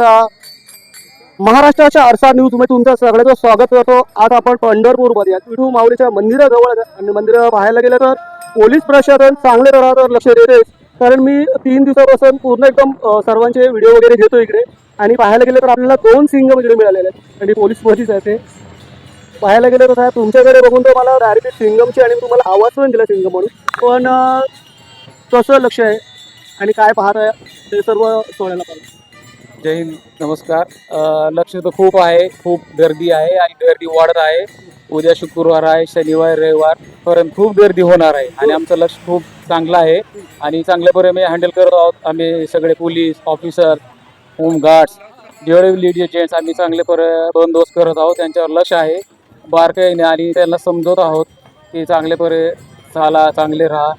असा महाराष्ट्राच्या आरसा न्यूजमध्ये तुमचं सगळ्याचं स्वागत करतो. आज आपण पंढरपूरमध्ये आहे. विठू माऊलीच्या मंदिराजवळ आहे. आणि मंदिर पाहायला गेलं तर पोलीस प्रशासन चांगले तऱ्हावर लक्ष देते कारण मी तीन दिवसापासून पूर्ण एकदम सर्वांचे व्हिडिओ वगैरे घेतो इकडे. आणि पाहायला गेलं तर आपल्याला दोन सिंग इकडे मिळालेले आहेत. आणि पोलीस मध्येच आहे ते. पाहायला गेलं तर साहेब तुमच्याकडे बघून तर मला डायरेक्ट सिंगमची आणि तुम्हाला आवाज पण दिला सिंगम म्हणून. पण कसं लक्ष आहे आणि काय पाहत आहे ते सर्व सोडायला पाहिजे जय हिंद नमस्कार. लक्ष तर खूप आहे खूप गर्दी आहे आणि गर्दी वाढत आहे. उद्या शुक्रवार आहे शनिवार रविवार पर्यंत खूप गर्दी होणार आहे. आणि आमचं लक्ष खूप चांगलं आहे आणि चांगल्या परीने हँडल करत आहोत. आम्ही सगळे पोलीस ऑफिसर होमगार्ड्स जेवढे लेडीज जेंट्स आम्ही चांगले पर बंदोबस्त करत आहोत त्यांच्यावर लक्ष आहे. बारकाईने आणि त्यांना समजवत आहोत की चांगले परे चाला चांगले राहा.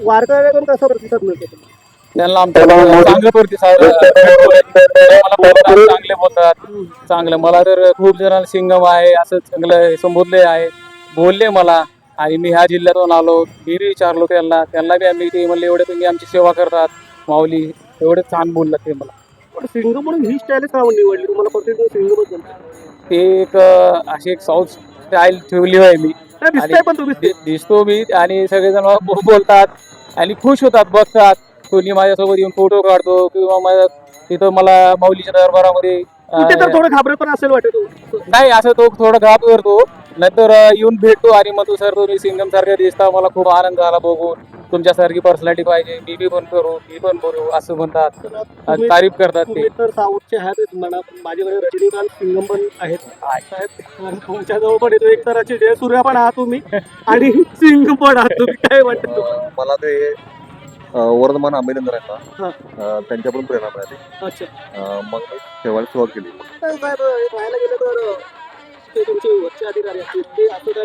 वारकऱ्याकडून कसा प्रतिसाद मिळतो. त्यांना आमच्या चांगले चांगले बोलतात. चांगलं मला तर खूप जणांना सिंगम आहे असं चांगलं संबोधले आहे. बोलले मला. आणि मी ह्या जिल्ह्यातून आलो मी विचारलो त्यांना. त्यांना बी आम्ही ते म्हणले एवढे तुम्ही आमची सेवा करतात माऊली. एवढे छान बोललात ते मला. पण सिंग म्हणून ही स्टाईल का निवडली? तुम्हाला प्रत्येक ते एक अशी एक साऊथ स्टाईल ठेवली आहे मी. दिसतंय पण तुम्ही दिसतो मी. आणि सगळेजण बोलतात आणि खुश होतात बघतात कोणी माझ्यासोबत येऊन फोटो काढतो किंवा माझ्या तिथं मला माऊलीच्या दरबारामध्ये कुठे तर थोडं घाबरत पण असेल वाटत तो नाही असं तो थोडं घाब करतो नंतर येऊन भेटतो आणि मग तू सर तुम्ही सिंगम सारखे दिसता मला खूप आनंद झाला बघून. तुमच्यासारखी पर्सनॅलिटी पाहिजे. मी बी पण करू मी पण करू असं म्हणतात. तारीफ करतात ते. तुम्ही तर साऊथचे आहातच म्हणा. पण माझ्याकडे रजनीकांत सिंगम पण आहेत साहेब तुमच्या जवळ पण येतो. एक जय सूर्या पण आहात तुम्ही. आणि सिंग पण आहात तुम्ही. काय वाटतं? मला ते वर्धमान अभिनंदन आहेत हा. ना अ, त्यांच्याकडून प्रेरणा मिळाली. अच्छा. अ, मग मी ठेवायला सुरुवात केली. तर साहेब हे पाहायला गेलं तर ते तुमचे वरचे अधिकारी असतील ते असं काय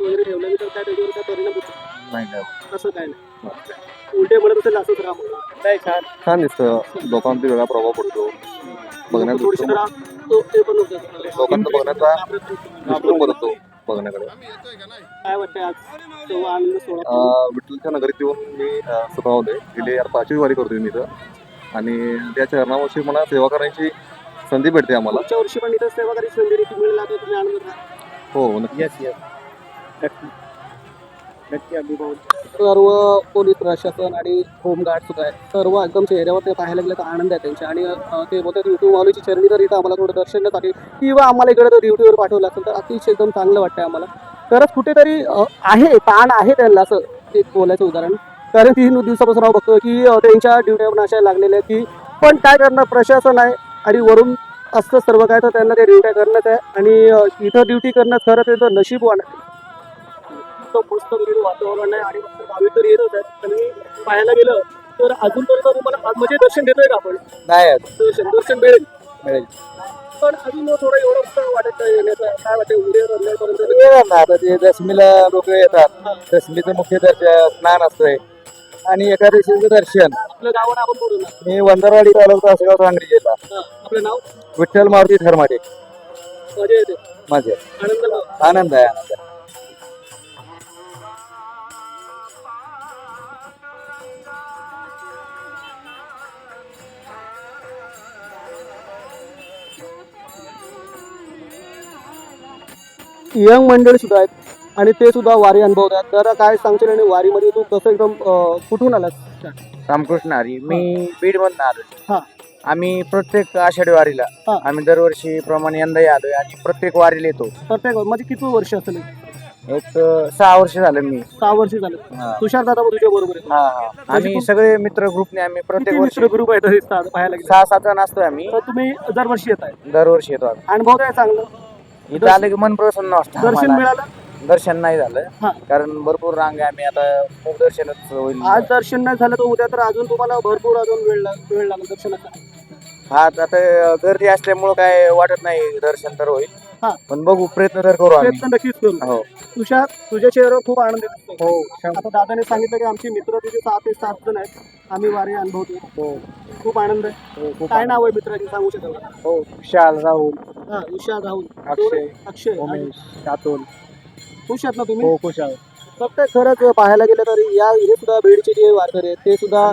वगैरे ठेवलं तर काय त्याच्यावर काय परिणाम होतो? नाही नाही. असं काय नाही. उलटे म्हणत असेल असंच राहा म्हणून. नाही छान. छान दिसतं. लोकांचा वेगळा प्रभाव पडतो. बघण्यात थोडीशी तो- ते पण होतं. लोकांचा बघण्याचा दृष्टिकोन बदलतो बघण्याकडे काय वाटतंय आज तेव्हा आनंद अ, सोहळा विठ्ठलच्या नगरीत येऊन मी अ, स्वतः होते गेली आता पाचवी वारी करतोय मी इथं. आणि त्या चरणावरची मला सेवा करण्याची संधी भेटते आम्हाला. वर्षी पण इथं सेवा करायची संधी मिळेल. हो हो नक्की. येस येस नक्की. अभिभाव सर्व पोलीस प्रशासन आणि होमगार्ड सुद्धा आहे सर्व एकदम चेहऱ्यावर ते पाहायला गेलं तर आनंद आहे त्यांच्या. आणि ते बोलतात युट्यूब माऊलीची चरणी जर इथं आम्हाला थोडं दर्शनासाठी किंवा आम्हाला इकडे जर ड्युटीवर पाठवलं असेल तर अतिशय एकदम चांगलं वाटतंय आम्हाला. तरच कुठेतरी आहे ताण आहे त्यांना असं एक बोलायचं उदाहरण. कारण तीन दिवसापासून आपण बघतो की त्यांच्या ड्युट्या अशा लागलेल्या आहेत की पण काय करणार प्रशासन आहे आणि वरून असतं सर्व काय तर त्यांना ते ड्युट्या करणंच आहे. आणि इथं ड्युटी करणं खरं त्यांचं नशीब मस्त वगैरे वातावरण आहे आणि मस्त भाविक तर येतच आहेत आणि पाहायला गेलं तर अजूनपर्यंत तुम्हाला म्हणजे दर्शन देतोय का आपण? नाही. दर्शन दर्शन मिळेल. मिळेल. पण अजून थोडं एवढं उत्साह वाटत नाही येण्याचं काय वाटतं उद्या रडण्यापर्यंत आता ते दशमीला लोक येतात. दशमीचं मुख्य दर्शन स्नान असतंय. आणि एकादशीचं दर्शन. आपलं गावानं आपण बोलू ना. मी वंदरवाडी तालुका तासगाव सांगली जिल्हा. हा, आपलं नाव? विठ्ठल मारुती धर्माटे. मजा माझे आनंद नाव आनंद आहे. यंग मंडळी सुद्धा आहेत. आणि ते सुद्धा वारी अनुभवतात. तर काय सांगशील आणि वारीमध्ये तू कसं एकदम अं, कुठून आलास? रामकृष्ण हरी मी बीड मधून हा. आलो आम्ही प्रत्येक आषाढी वारीला हा. आम्ही दरवर्षी प्रमाणे यंदाही आलोय आणि प्रत्येक वारीला येतो. प्रत्येक म्हणजे किती वर्ष असेल? एक अं, सहा वर्ष झालं मी. सहा वर्ष झाले. हा. तुषार दादा तुझ्या बरोबर आहे हा, हा. आम्ही सगळे मित्र ग्रुपने आम्ही प्रत्येक वर्षी मित्र ग्रुप आहे तरी सा- पाहायला गेलं. सहा सात जण असतोय आम्ही. तर तुम्ही दरवर्षी येत आहे दरवर्षी येतो आम्ही. अनुभव काय चांगलं? इथं आलं की मन प्रसन्न असतं दर्शन आम्हाला. मिळालं? दर्शन नाही झालं. हा. कारण भरपूर रांग आहे आम्ही आता खूप दर्शनच होईल. आज दर्शन नाही झालं तर उद्या तर अजून तुम्हाला भरपूर अजून वेळ लाग- वेळ लागेल दर्शनाचा. हा आता गर्दी असल्यामुळं काय वाटत नाही दर्शन तर होईल. हा. पण बघू प्रयत्न तर करू आम्ही. प्रयत्न नक्कीच करू. हो. तुषार तुझ्या चेहऱ्यावर खूप आनंद हो आता दादाने सांगितलं की आमचे मित्र तिथे सहा ते सात जण आहेत. आम्ही वारी अनुभवतो हो. खूप आनंद आहे. हो काय नाव आहे मित्राची? सांगू शकाल हो विशाल राहुल. हा राहुल अक्षय. अक्षय आणि उमेश अतुल खुश आहेत ना तुम्ही? हो खुशाल फक्त खरंच पाहायला गेलं तर या हे सुद्धा बीडचे जे वारकरी आहेत ते सुद्धा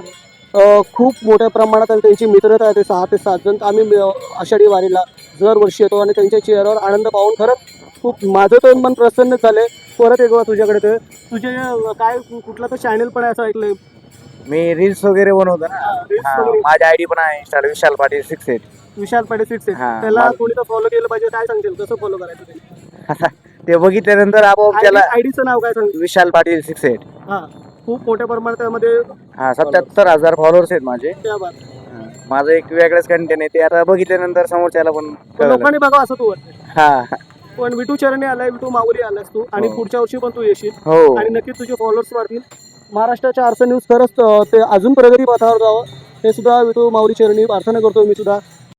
अ, खूप मोठ्या प्रमाणात आणि त्यांची मित्रता आहे. ते सहा ते सात जण. आम्ही अ, आषाढी वारीला दरवर्षी येतो आणि त्यांच्या चेहऱ्यावर आनंद पाहून खरंच खूप माझं तर मन प्रसन्न झालंय. परत एक वेळा तुझ्याकडे ते तुझे अ, काय कुठला तर चॅनल पण आहे असं ऐकलंय? मी रील्स वगैरे बनवतो ना. हा. माझी आयडी पण आहे. Vishal Patil six eight Vishal Patil six हा, त्याला मला- कोणी तर फॉलो केलं पाहिजे काय सांगतील कसं फॉलो करायचं ते? बघितल्यानंतर आपोआप त्याला आयडीचं नाव काय सांगतील विशाल पाटील सिक्स एट हा. खूप मोठ्या प्रमाणात त्यामध्ये हा सत्याहत्तर हजार फॉलोअर्स आहेत माझे. त्या बात. हा, माझं एक वेगळंच कंटेंट आहे ते आता बघितल्यानंतर समोरच्याला पण पण कळलं. लोकांनी बघा असं तू वाटतं हा. पण विटू चरणी आलाय विटू माऊली आलास तू आणि हो. पुढच्या वर्षी पण तू येशील. हो. आणि नक्कीच तुझे फॉलोअर्स वाढतील. महाराष्ट्राच्या आरसा न्यूज खरंच अं, ते अजून प्रगती पथावर जावं. हे सुद्धा विटू माऊली चरणी प्रार्थना करतो मी सुद्धा.